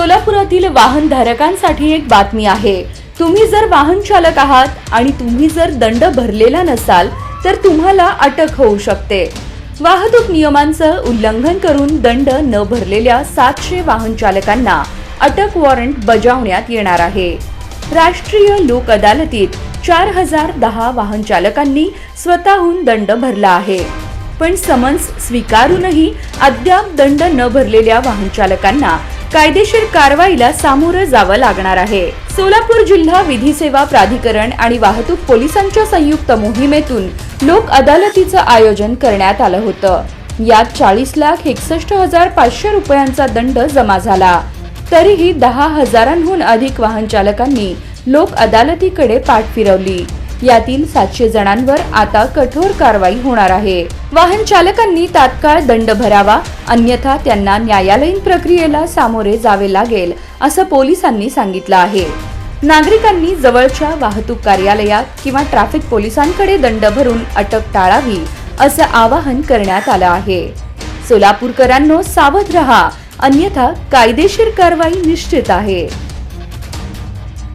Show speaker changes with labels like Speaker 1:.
Speaker 1: सोलापुरातील वाहन धारकांसाठी एक बातमी आहे. तुम्ही जर वाहन चालक आहात आणि तुम्ही जर दंड भरलेला नसाल तर तुम्हाला अटक होऊ शकते. वाहतूक नियमांचं उल्लंघन करून दंड न भरलेल्या सातशे वाहन चालकांना अटक वॉरंट बजावण्यात येणार आहे. राष्ट्रीय लोक अदालतीत चार हजार दहा वाहन चालकांनी स्वतःहून दंड भरला आहे. पण समन्स स्वीकारूनही अद्याप दंड न भरलेल्या वाहन चालकांना कायदेशीर कारवाईला सामोरं जावं लागणार आहे. सोलापूर जिल्हा विधी सेवा प्राधिकरण आणि वाहतूक पोलिसांच्या संयुक्त मोहिमेतून लोक अदालतीचं आयोजन करण्यात आलं होतं. यात चाळीस लाख एकसष्ट हजार पाचशे रुपयांचा दंड जमा झाला. तरीही दहा हजारांहून अधिक वाहन चालकांनी लोक अदालतीकडे पाठ फिरवली. यातील सातशे जणांवर आता कठोर कारवाई होणार आहे. वाहन चालकांनी तात्काळ दंड भरावा अन्यथा त्यांना न्यायालयीन प्रक्रियेला सामोरे जावे लागेल असं पोलिसांनी सांगितलं आहे. नागरिकांनी जवळच्या वाहतूक कार्यालयात किंवा ट्रॅफिक पोलिसांकडे दंड भरून अटक टाळावी असं आवाहन करण्यात आलं आहे. सोलापूरकरांनो सावध रहा अन्यथा कायदेशीर कारवाई निश्चित आहे.